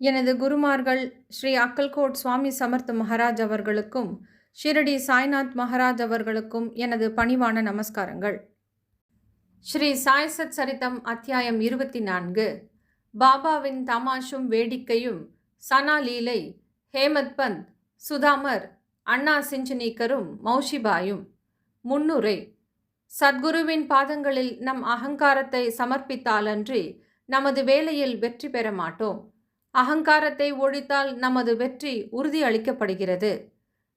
எனது குருமார்கள் ஸ்ரீ அக்கல்கோட் சுவாமி சமர்த் மகாராஜ் அவர்களுக்கும் ஷிரடி சாய்நாத் மகாராஜ் அவர்களுக்கும் எனது பணிவான நமஸ்காரங்கள். ஸ்ரீ சாய்சத் சரிதம் அத்தியாயம் இருபத்தி நான்கு பாபாவின் தமாஷும் வேடிக்கையும் சனா லீலை ஹேமத் பந்த் சுதாமர் அண்ணா சிஞ்சனீக்கரும் மௌஷிபாயும். முன்னுரை சத்குருவின் பாதங்களில் நம் அகங்காரத்தை சமர்ப்பித்தாலன்றி நமது வேலையில் வெற்றி பெற மாட்டோம். அகங்காரத்தை ஒழித்தால் நமது வெற்றி உறுதியளிக்கப்படுகிறது.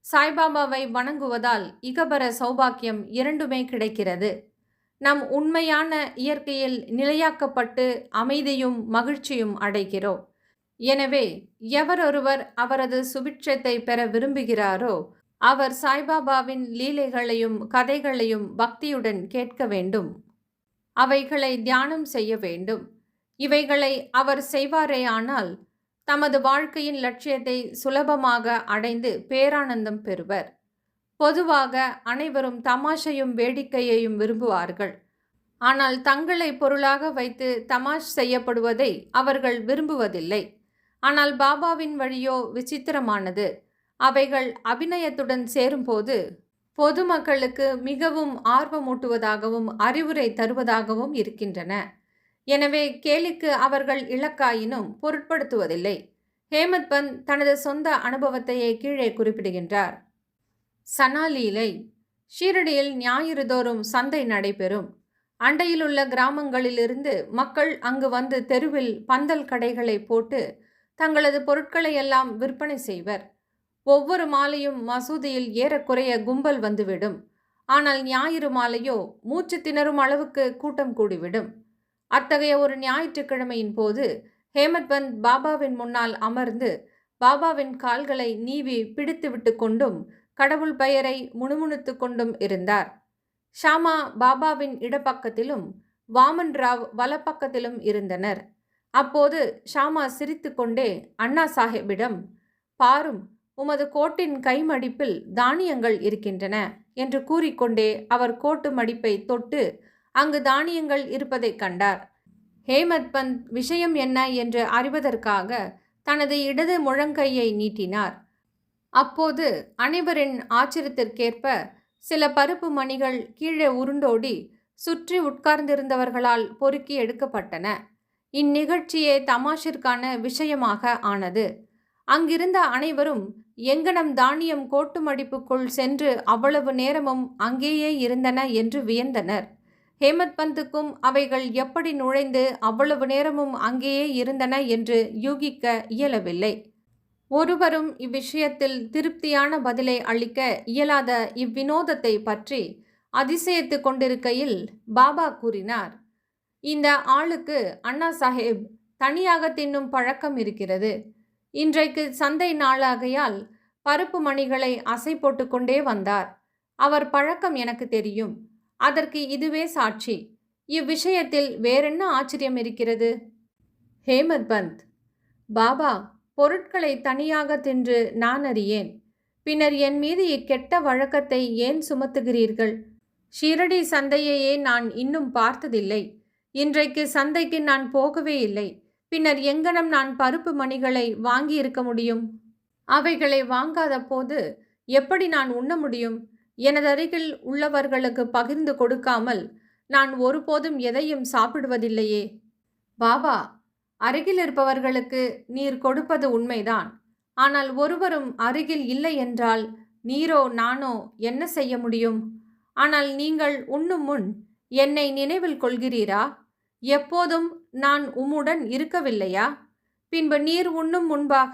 சாய்பாபாவை வணங்குவதால் இகபர சௌபாக்கியம் இரண்டுமே கிடைக்கிறது. நம் உண்மையான இயற்கையில் நிலையாக்கப்பட்டு அமைதியும் மகிழ்ச்சியும் அடைகிறோம். எனவே எவரொருவர் அவரது சுபிட்சத்தை பெற விரும்புகிறாரோ அவர் சாய்பாபாவின் லீலைகளையும் கதைகளையும் பக்தியுடன் கேட்க வேண்டும். அவைகளை தியானம் செய்ய வேண்டும். இவைகளை அவர் செய்வாரேயானால் தமது வாழ்க்கையின் லட்சியத்தை சுலபமாக அடைந்து பேரானந்தம் பெறுவர். பொதுவாக அனைவரும் தமாஷையும் வேடிக்கையையும் விரும்புவார்கள். ஆனால் தங்களை பொருளாக வைத்து தமாஷ் செய்யப்படுவதை அவர்கள் விரும்புவதில்லை. ஆனால் பாபாவின் வழியோ விசித்திரமானது. அவைகள் அபிநயத்துடன் சேரும்போது பொதுமக்களுக்கு மிகவும் ஆர்வமூட்டுவதாகவும் அறிவுரை தருவதாகவும் இருக்கின்றன. எனவே கேலிக்கு அவர்கள் இலக்காயினும் பொருட்படுத்துவதில்லை. ஹேமத் பந்த் தனது சொந்த அனுபவத்தையே கீழே குறிப்பிடுகின்றார். சனாலீலை ஷீரடியில் ஞாயிறு தோறும் சந்தை நடைபெறும். அண்டையிலுள்ள கிராமங்களிலிருந்து மக்கள் அங்கு வந்து தெருவில் பந்தல் கடைகளை போட்டு தங்களது பொருட்களை எல்லாம் விற்பனை செய்வர். ஒவ்வொரு மாலையும் மசூதியில் ஏறக்குறைய கும்பல் வந்துவிடும். ஆனால் ஞாயிறு மாலையோ மூச்சு திணறும் அளவுக்கு கூட்டம் கூடிவிடும். அத்தகைய ஒரு ஞாயிற்றுக்கிழமையின் போது ஹேமத்பந்த் பாபாவின் முன்னால் அமர்ந்து பாபாவின் கால்களை நீவி பிடித்துவிட்டு கொண்டும் கடவுள் பெயரை முணுமுணுத்து கொண்டும் இருந்தார். ஷாமா பாபாவின் இடப்பக்கத்திலும் வாமன் ராவ் வலப்பக்கத்திலும் இருந்தனர். அப்போது ஷாமா சிரித்து கொண்டே அண்ணா சாஹிப்பிடம் பாரும் உமது கோட்டின் கைமடிப்பில் தானியங்கள் இருக்கின்றன என்று கூறிக்கொண்டே அவர் கோட்டு மடிப்பை தொட்டு அங்கு தானியங்கள் இருப்பதைக் கண்டார். ஹேமத் பந்த் விஷயம் என்ன என்று அறிவதற்காக தனது இடது முழங்கையை நீட்டினார். அப்போது அனைவரின் ஆச்சரியத்திற்கேற்ப சில பருப்பு மணிகள் கீழே உருண்டோடி சுற்றி உட்கார்ந்திருந்தவர்களால் பொறுக்கி எடுக்கப்பட்டன. இந்நிகழ்ச்சியே தமாஷிற்கான விஷயமாக ஆனது. அங்கிருந்த அனைவரும் எங்கனம் தானியம் கோட்டு மடிப்புக்குள் சென்று அவ்வளவு நேரமும் அங்கேயே இருந்தன என்று வியந்தனர். ஹேமத் பந்துக்கும் அவைகள் எப்படி நுழைந்து அவ்வளவு நேரமும் அங்கேயே இருந்தன என்று யூகிக்க இயலவில்லை. ஒருவரும் இவ்விஷயத்தில் திருப்தியான பதிலை அளிக்க இயலாத இவ்வினோதத்தை பற்றி அதிசயித்து கொண்டிருக்கையில் பாபா கூறினார் இந்த ஆளுக்கு அண்ணா சாஹேப் தனியாக தின்னும் பழக்கம் இருக்கிறது. இன்றைக்கு சந்தை நாளாகையால் பருப்பு மணிகளை அசை போட்டுக்கொண்டே வந்தார். அவர் பழக்கம் எனக்கு தெரியும். அதற்கு இதுவே சாட்சி. இவ்விஷயத்தில் வேறென்ன ஆச்சரியம் இருக்கிறது? ஹேமத் பந்த். பாபா பொருட்களை தனியாக தின்று நான் அறியேன். பின்னர் என் மீது இக்கெட்ட வழக்கத்தை ஏன் சுமத்துகிறீர்கள்? ஷீரடி சந்தையையே நான் இன்னும் பார்த்ததில்லை. இன்றைக்கு சந்தைக்கு நான் போகவே இல்லை. பின்னர் எங்கனம் நான் பருப்பு மணிகளை வாங்கியிருக்க முடியும்? அவைகளை வாங்காத போது எப்படி நான் உண்ண முடியும்? எனது அருகில் உள்ளவர்களுக்கு பகிர்ந்து கொடுக்காமல் நான் ஒருபோதும் எதையும் சாப்பிடுவதில்லையே. பாபா அருகில் இருப்பவர்களுக்கு நீர் கொடுப்பது உண்மைதான். ஆனால் ஒருவரும் அருகில் இல்லை என்றால் நீரோ நானோ என்ன செய்ய முடியும்? ஆனால் நீங்கள் உண்ணும் முன் என்னை நினைவில் கொள்கிறீரா? எப்போதும் நான் உம்முடன் இருக்கவில்லையா? பின்பு நீர் உண்ணும் முன்பாக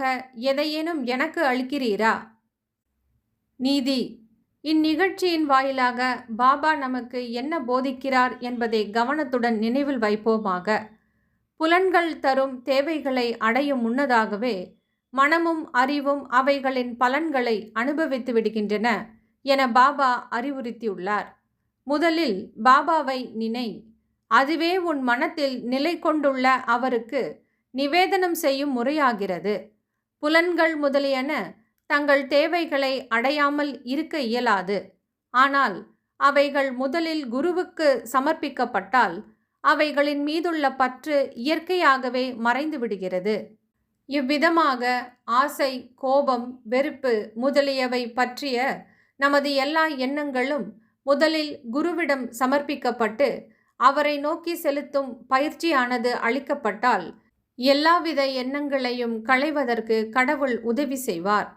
எதையேனும் எனக்கு அளிக்கிறீரா? நீதி இந்நிகழ்ச்சியின் வாயிலாக பாபா நமக்கு என்ன போதிக்கிறார் என்பதை கவனத்துடன் நினைவில் வைப்போமாக. புலன்கள் தரும் தேவைகளை அடையும் முன்னதாகவே மனமும் அறிவும் அவைகளின் பலன்களை அனுபவித்து விடுகின்றன என பாபா அறிவுறுத்தியுள்ளார். முதலில் பாபாவை நினை. அதுவே உன் மனத்தில் நிலை கொண்டுள்ள அவருக்கு நிவேதனம் செய்யும் முறையாகிறது. புலன்கள் முதலியன தங்கள் தேவைகளை அடையாமல் இருக்க இயலாது. ஆனால் அவைகள் முதலில் குருவுக்கு சமர்ப்பிக்கப்பட்டால் அவைகளின் மீதுள்ள பற்று இயற்கையாகவே மறைந்து விடுகிறது. இவ்விதமாக ஆசை கோபம் வெறுப்பு முதலியவை பற்றிய நமது எல்லா எண்ணங்களும் முதலில் குருவிடம் சமர்ப்பிக்கப்பட்டு அவரை நோக்கி செலுத்தும் பயிற்சியானது அளிக்கப்பட்டால் எல்லாவித எண்ணங்களையும் களைவதற்கு கடவுள் உதவி செய்வார்.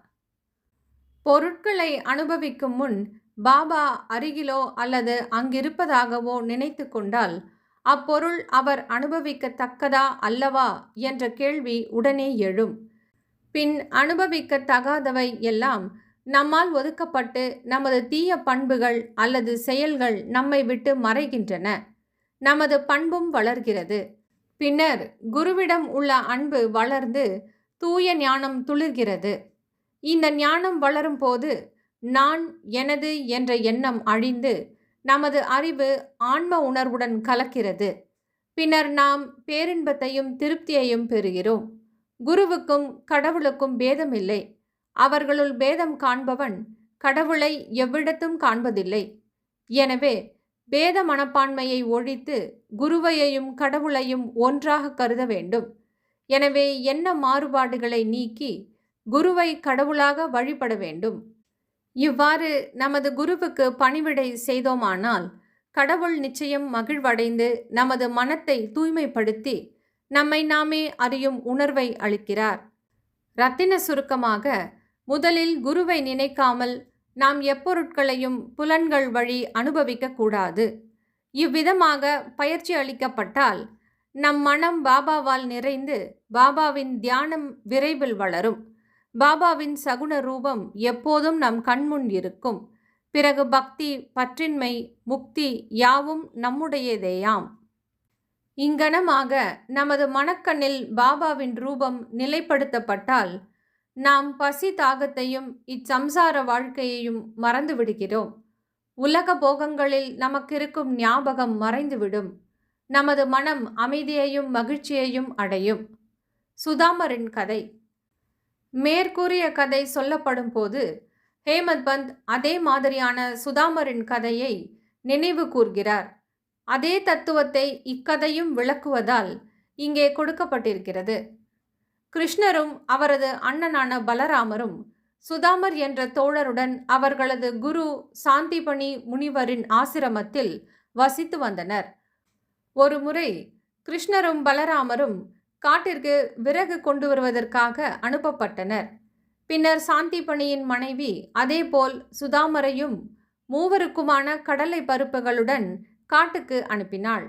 பொருட்களை அனுபவிக்கும் முன் பாபா அருகிலோ அல்லது அங்கிருப்பதாகவோ நினைத்து கொண்டால் அப்பொருள் அவர் அனுபவிக்கத்தக்கதா அல்லவா என்ற கேள்வி உடனே எழும். பின் அனுபவிக்கத்தகாதவை எல்லாம் நம்மால் ஒதுக்கப்பட்டு நமது தீய பண்புகள் அல்லது செயல்கள் நம்மை விட்டு மறைகின்றன. நமது பண்பும் வளர்கிறது. பின்னர் குருவிடம் உள்ள அன்பு வளர்ந்து தூய ஞானம் துளிர்கிறது. இந்த ஞானம் வளரும் போது நான் எனது என்ற எண்ணம் அழிந்து நமது அறிவு ஆன்ம உணர்வுடன் கலக்கிறது. பின்னர் நாம் பேரின்பத்தையும் திருப்தியையும் பெறுகிறோம். குருவுக்கும் கடவுளுக்கும் பேதமில்லை. அவர்களுள் பேதம் காண்பவன் கடவுளை எவ்விடத்தும் காண்பதில்லை. எனவே பேத மனப்பான்மையை ஒழித்து குருவையையும் கடவுளையும் ஒன்றாக கருத வேண்டும். எனவே என்ன மாறுபாடுகளை நீக்கி குருவை கடவுளாக வழிபட வேண்டும். இவ்வாறு நமது குருவுக்கு பணிவிடை செய்தோமானால் கடவுள் நிச்சயம் மகிழ்வடைந்து நமது மனத்தை தூய்மைப்படுத்தி நம்மை நாமே அறியும் உணர்வை அளிக்கிறார். ரத்தின சுருக்கமாக முதலில் குருவை நினைக்காமல் நாம் எப்பொருட்களையும் புலன்கள் வழி அனுபவிக்க கூடாது. இவ்விதமாக பயிற்சி அளிக்கப்பட்டால் நம் மனம் பாபாவால் நிறைந்து பாபாவின் தியானம் விரைவில் வளரும். பாபாவின் சகுன ரூபம் எப்போதும் நம் கண்முன் இருக்கும். பிறகு பக்தி பற்றின்மை முக்தி யாவும் நம்முடையதேயாம். இங்கனமாக நமது மனக்கண்ணில் பாபாவின் ரூபம் நிலைப்படுத்தப்பட்டால் நாம் பசி தாகத்தையும் இச்சம்சார வாழ்க்கையையும் மறந்து விடுகிறோம். உலக போகங்களில் நமக்கிருக்கும் ஞாபகம் மறைந்துவிடும். நமது மனம் அமைதியையும் மகிழ்ச்சியையும் அடையும். சுதாமரின் கதை. மேற்கூறிய கதை சொல்லப்படும் போது ஹேமந்த் பந்த் அதே மாதிரியான சுதாமரின் கதையை நினைவு கூர்கிறார். அதே தத்துவத்தை இக்கதையும் விளக்குவதால் இங்கே கொடுக்கப்பட்டிருக்கிறது. கிருஷ்ணரும் அவரது அண்ணனான பலராமரும் சுதாமர் என்ற தோழருடன் அவர்களது குரு சாந்திபணி முனிவரின் ஆசிரமத்தில் வசித்து வந்தனர். ஒரு முறை கிருஷ்ணரும் பலராமரும் காட்டிற்கு விறகு கொண்டு வருவதற்காக அனுப்பப்பட்டனர். பின்னர் சாந்திபணியின் மனைவி அதேபோல் சுதாமரையும் மூவருக்குமான கடலை பருப்புகளுடன் காட்டுக்கு அனுப்பினாள்.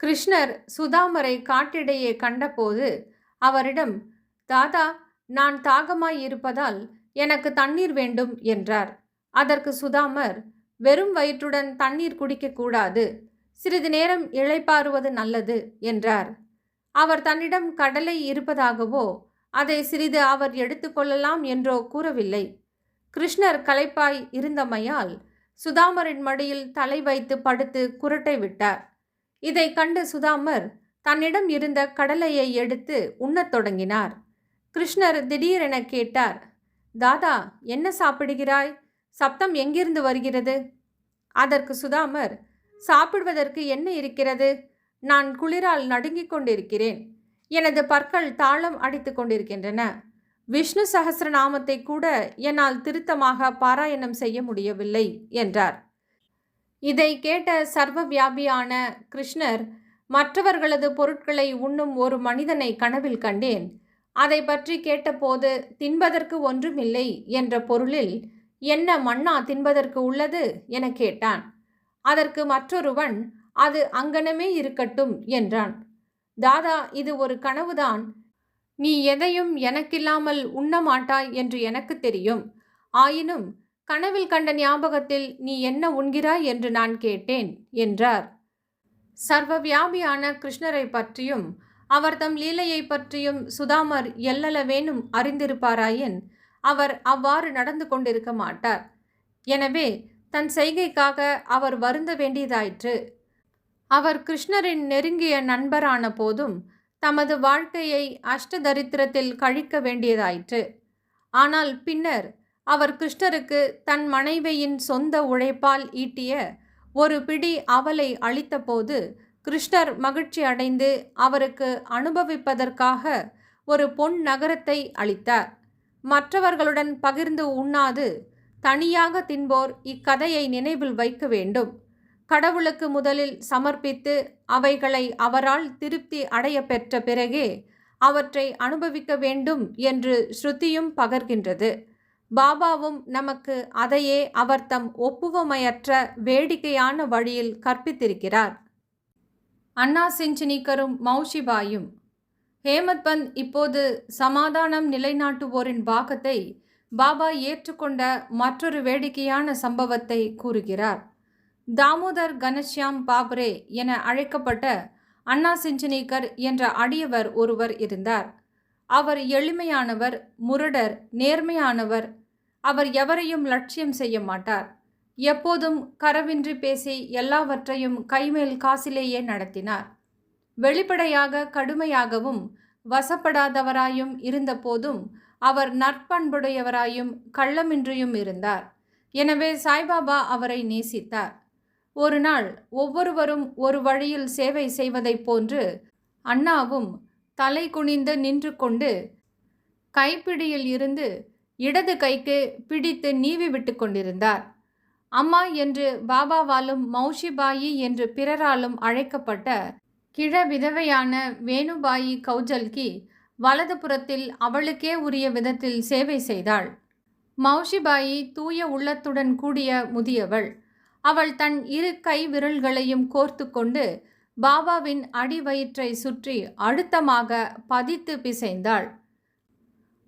கிருஷ்ணர் சுதாமரை காட்டிடையே கண்டபோது அவரிடம் தாதா நான் தாகமாய் இருப்பதால் எனக்கு தண்ணீர் வேண்டும் என்றார். அதற்கு சுதாமர் வெறும் வயிற்றுடன் தண்ணீர் குடிக்கக்கூடாது சிறிது நேரம் இளைப்பாறுவது நல்லது என்றார். அவர் தன்னிடம் கடலை இருப்பதாகவோ அதை சிறிது அவர் எடுத்துக்கொள்ளலாம் என்றோ கூறவில்லை. கிருஷ்ணர் களைப்பாய் இருந்தமையால் சுதாமரின் மடியில் தலை வைத்து படுத்து குரட்டை விட்டார். இதை கண்டு சுதாமர் தன்னிடம் இருந்த கடலையை எடுத்து உண்ணத் தொடங்கினார். கிருஷ்ணர் திடீரென கேட்டார் தாதா என்ன சாப்பிடுகிறாய்? சப்தம் எங்கிருந்து வருகிறது? அதற்கு சுதாமர் சாப்பிடுவதற்கு என்ன இருக்கிறது? நான் குளிரால் நடுங்கிக் கொண்டிருக்கிறேன். எனது பற்கள் தாளம் அடித்து கொண்டிருக்கின்றன. விஷ்ணு சகசிரநாமத்தை கூட என்னால் திருத்தமாக பாராயணம் செய்ய முடியவில்லை என்றார். இதை கேட்ட சர்வ வியாபியான கிருஷ்ணர் மற்றவர்களது பொருட்களை உண்ணும் ஒரு மனிதனை கனவில் கண்டேன். அதை பற்றி கேட்டபோது தின்பதற்கு ஒன்றுமில்லை என்ற பொருளில் என்ன மன்னா தின்பதற்கு உள்ளது? என கேட்டான். அதற்கு மற்றொருவன் அது அங்கனமே இருக்கட்டும் என்றான். தாதா இது ஒரு கனவுதான். நீ எதையும் எனக்கில்லாமல் உண்ண மாட்டாய் என்று எனக்கு தெரியும். ஆயினும் கனவில் கண்ட ஞாபகத்தில் நீ என்ன உண்கிறாய் என்று நான் கேட்டேன் என்றார். சர்வ வியாபியான கிருஷ்ணரை பற்றியும் அவர் தம் லீலையை பற்றியும் சுதாமர் எல்லளவேனும் அறிந்திருப்பாராயின் அவர் அவ்வாறு நடந்து கொண்டிருக்க மாட்டார். எனவே தன் செய்கைக்காக அவர் வருந்த வேண்டியதாயிற்று. அவர் கிருஷ்ணரின் நெருங்கிய நண்பரான போதும் தமது வாழ்க்கையை அஷ்டதரித்திரத்தில் கழிக்க வேண்டியதாயிற்று. ஆனால் பின்னர் அவர் கிருஷ்ணருக்கு தன் மனைவியின் சொந்த உழைப்பால் ஈட்டிய ஒரு பிடி அவலை அளித்தபோது கிருஷ்ணர் மகிழ்ச்சி அடைந்து அவருக்கு அனுபவிப்பதற்காக ஒரு பொன் நகரத்தை அளித்தார். மற்றவர்களுடன் பகிர்ந்து உண்ணாது தனியாக தின்போர் இக்கதையை நினைவில் வைக்க வேண்டும். கடவுளுக்கு முதலில் சமர்ப்பித்து அவைகளை அவரால் திருப்தி அடைய பெற்ற பிறகே அவற்றை அனுபவிக்க வேண்டும் என்று ஸ்ருதியும் பகர்கின்றது. பாபாவும் நமக்கு அதையே அவர் தம் ஒப்புவமையற்ற வேடிக்கையான வழியில் கற்பித்திருக்கிறார். அண்ணா செஞ்சினிக்கரும் மௌஷிபாயும் ஹேமத் பந்த் இப்போது சமாதானம் நிலைநாட்டுவோரின் பாகத்தை பாபா ஏற்றுக்கொண்ட மற்றொரு வேடிக்கையான சம்பவத்தை கூறுகிறார். தாமோதர் கணஷ்யாம் பாப்ரே என அழைக்கப்பட்ட அண்ணா சிஞ்சனீக்கர் என்ற அடியவர் ஒருவர் இருந்தார். அவர் எளிமையானவர் முரடர் நேர்மையானவர். அவர் எவரையும் லட்சியம் செய்ய மாட்டார். எப்போதும் கரவின்றி பேசி எல்லாவற்றையும் கைமேல் காசிலேயே நடத்தினார். வெளிப்படையாக கடுமையாகவும் வசப்படாதவராயும் இருந்தபோதும் அவர் நற்பண்புடையவராயும் கள்ளமின்றியும் இருந்தார். எனவே சாய்பாபா அவரை நேசித்தார். ஒரு நாள் ஒவ்வொருவரும் ஒரு வழியில் சேவை செய்வதைப் போன்று அண்ணாவும் தலை குனிந்து நின்று கொண்டு கைப்பிடியில் இருந்து இடது கைக்கு பிடித்து நீவி விட்டு கொண்டிருந்தார். அம்மா என்று பாபாவாலும் மௌஷிபாயி என்று பிறராலும் அழைக்கப்பட்ட கிழ விதவையான வேணுபாயி கௌஜல்கி வலதுபுறத்தில் அவளுக்கே உரிய விதத்தில் சேவை செய்தாள். மௌஷிபாயி தூய உள்ளத்துடன் கூடிய முதியவள். அவள் தன் இரு கை விரல்களையும் கோர்த்து கொண்டு பாபாவின் அடிவயிற்றை சுற்றி அழுத்தமாக பதித்து பிசைந்தாள்.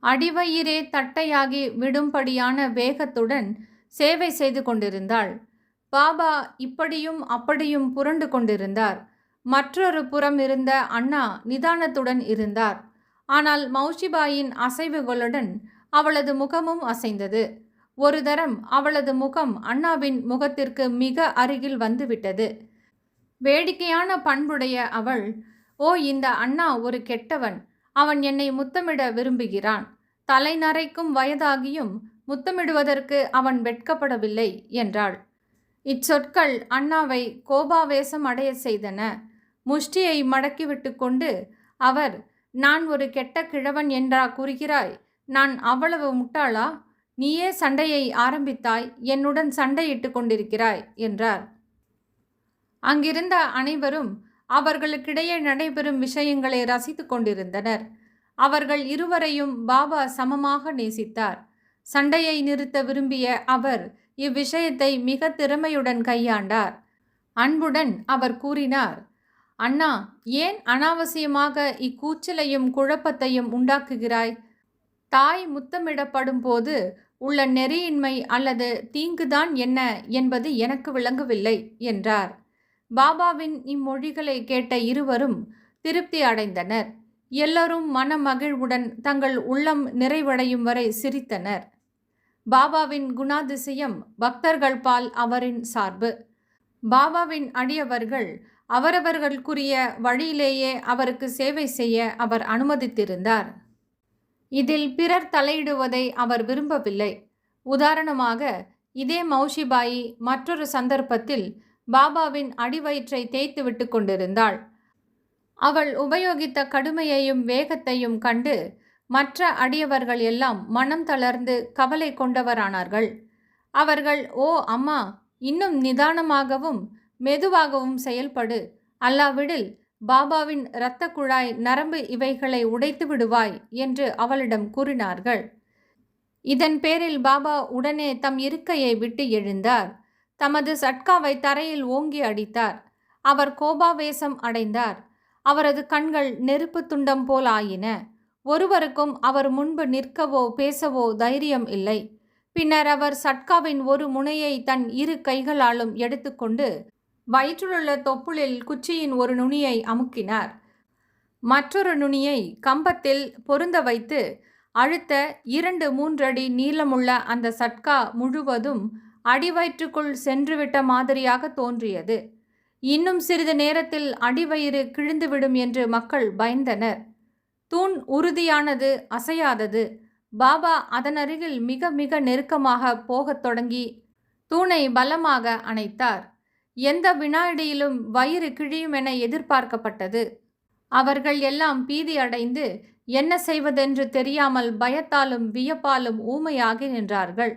அடிவயிறே தட்டையாகி விடும்படியான வேகத்துடன் சேவை செய்து கொண்டிருந்தாள். பாபா இப்படியும் அப்படியும் புரண்டு கொண்டிருந்தார். மற்றொரு புறம் இருந்த அண்ணா நிதானத்துடன் இருந்தார். ஆனால் மௌஷிபாயின் அசைவுகளுடன் அவளது முகமும் அசைந்தது. ஒரு தரம் அவளது முகம் அண்ணாவின் முகத்திற்கு மிக அருகில் வந்துவிட்டது. வேடிக்கையான பண்புடைய அவள் ஓ இந்த அண்ணா ஒரு கெட்டவன். அவன் என்னை முத்தமிட விரும்புகிறான். தலை நரைக்கும் வயதாகியும் முத்தமிடுவதற்கு அவன் வெட்கப்படவில்லை என்றாள். இச்சொற்கள் அண்ணாவை கோபாவேசம் அடைய செய்தன. முஷ்டியை மடக்கிவிட்டு கொண்டு அவர் நான் ஒரு கெட்ட கிழவன் என்றா கூறுகிறாய்? நான் அவ்வளவு முட்டாளா? நீயே சண்டையை ஆரம்பித்தாய் என்னுடன் சண்டையிட்டு கொண்டிருக்கிறாய் என்றார். அங்கிருந்த அனைவரும் அவர்களுக்கிடையே நடைபெறும் விஷயங்களை ரசித்து கொண்டிருந்தனர். அவர்கள் இருவரையும் பாபா சமமாக நேசித்தார். சண்டையை நிறுத்த விரும்பிய அவர் இவ்விஷயத்தை மிக திறமையுடன் கையாண்டார். அன்புடன் அவர் கூறினார் அண்ணா ஏன் அனாவசியமாக இக்கூச்சலையும் குழப்பத்தையும் உண்டாக்குகிறாய்? தாய் முத்தமிடப்படும் போது உள்ள நெறியின்மை அல்லது தீங்குதான் என்ன என்பது எனக்கு விளங்கவில்லை என்றார். பாபாவின் இம்மொழிகளை கேட்ட இருவரும் திருப்தி அடைந்தனர். எல்லோரும் மனமகிழ்வுடன் தங்கள் உள்ளம் நிறைவடையும் வரை சிரித்தனர். பாபாவின் குணாதிசயம் பக்தர்கள் பால் அவரின் சார்பு. பாபாவின் அடியவர்கள் அவரவர்களுக்குரிய வழியிலேயே அவருக்கு சேவை செய்ய அவர் அனுமதித்திருந்தார். இதில் பிறர் தலையிடுவதை அவர் விரும்பவில்லை. உதாரணமாக இதே மௌஷிபாயி மற்றொரு சந்தர்ப்பத்தில் பாபாவின் அடிவயிற்றை தேய்த்து விட்டு கொண்டிருந்தாள். அவள் உபயோகித்த கடுமையையும் வேகத்தையும் கண்டு மற்ற அடியவர்கள் எல்லாம் மனம் தளர்ந்து கவலை கொண்டவரானார்கள். அவர்கள் ஓ அம்மா இன்னும் நிதானமாகவும் மெதுவாகவும் செயல்படு. அல்லாவிடில் பாபாவின் இரத்த குழாய் நரம்பு இவைகளை உடைத்து விடுவாய் என்று அவளிடம் கூறினார்கள். இதன் பேரில் பாபா உடனே தம் இருக்கையை விட்டு எழுந்தார். தமது சட்காவை தரையில் ஓங்கி அடித்தார். அவர் கோபாவேசம் அடைந்தார். அவரது கண்கள் நெருப்பு துண்டம் போல் ஆயின. ஒருவருக்கும் அவர் முன்பு நிற்கவோ பேசவோ தைரியம் இல்லை. பின்னர் அவர் சட்காவின் ஒரு முனையை தன் இரு கைகளாலும் எடுத்துக்கொண்டு வயிற்றிலுள்ள தொப்புளில் குச்சியின் ஒரு நுனியை அமுக்கினார். மற்றொரு நுனியை கம்பத்தில் பொருந்த வைத்து அழுத்த இரண்டு மூன்றடி நீளமுள்ள அந்த சட்கா முழுவதும் அடிவயிற்றுக்குள் சென்றுவிட்ட மாதிரியாக தோன்றியது. இன்னும் சிறிது நேரத்தில் அடிவயிறு கிழிந்துவிடும் என்று மக்கள் பயந்தனர். தூண் உறுதியானது அசையாதது. பாபா அதனருகில் மிக மிக நெருக்கமாக போகத் தொடங்கி தூணை பலமாக அணைத்தார். எந்த வினாடியிலும் வயிறு கிழியும் என எதிர்பார்க்கப்பட்டது. அவர்கள் எல்லாம் பீதி அடைந்து என்ன செய்வதென்று தெரியாமல் பயத்தாலும் வியப்பாலும் ஊமையாகி நின்றார்கள்.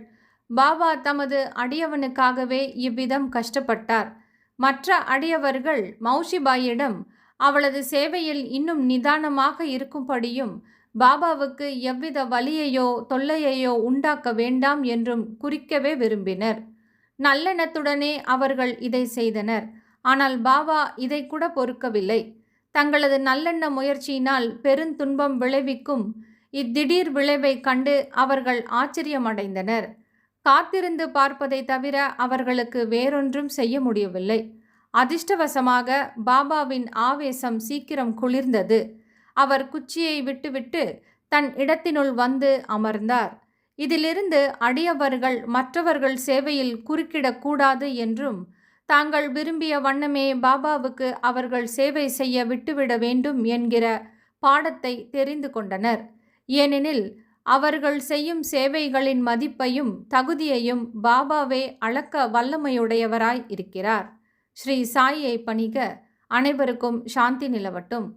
பாபா தமது அடியவனுக்காகவே இவ்விதம் கஷ்டப்பட்டார். மற்ற அடியவர்கள் மௌஷிபாயிடம் அவளது சேவையில் இன்னும் நிதானமாக இருக்கும்படியும் பாபாவுக்கு எவ்வித வலியையோ தொல்லையையோ உண்டாக்க வேண்டாம் என்றும் குறிக்கவே விரும்பினர். நல்லெண்ணத்துடனே அவர்கள் இதை செய்தனர். ஆனால் பாபா இதை கூட பொறுக்கவில்லை. தங்களது நல்லெண்ண முயற்சியினால் பெருந்துன்பம் விளைவிக்கும் இத்திடீர் விளைவை கண்டு அவர்கள் ஆச்சரியமடைந்தனர். காத்திருந்து பார்ப்பதை தவிர அவர்களுக்கு வேறொன்றும் செய்ய முடியவில்லை. அதிர்ஷ்டவசமாக பாபாவின் ஆவேசம் சீக்கிரம் குளிர்ந்தது. அவர் குச்சியை விட்டுவிட்டு தன் இடத்தினுள் வந்து அமர்ந்தார். இதிலிருந்து அடியவர்கள் மற்றவர்கள் சேவையில் குறுக்கிடக்கூடாது என்றும் தாங்கள் விரும்பிய வண்ணமே பாபாவுக்கு அவர்கள் சேவை செய்ய விட்டுவிட வேண்டும் என்கிற பாடத்தை தெரிந்து கொண்டனர். ஏனெனில் அவர்கள் செய்யும் சேவைகளின் மதிப்பையும் தகுதியையும் பாபாவே அளக்க வல்லமையுடையவராய் இருக்கிறார். ஸ்ரீ சாயை பணிக அனைவருக்கும் சாந்தி நிலவட்டும்.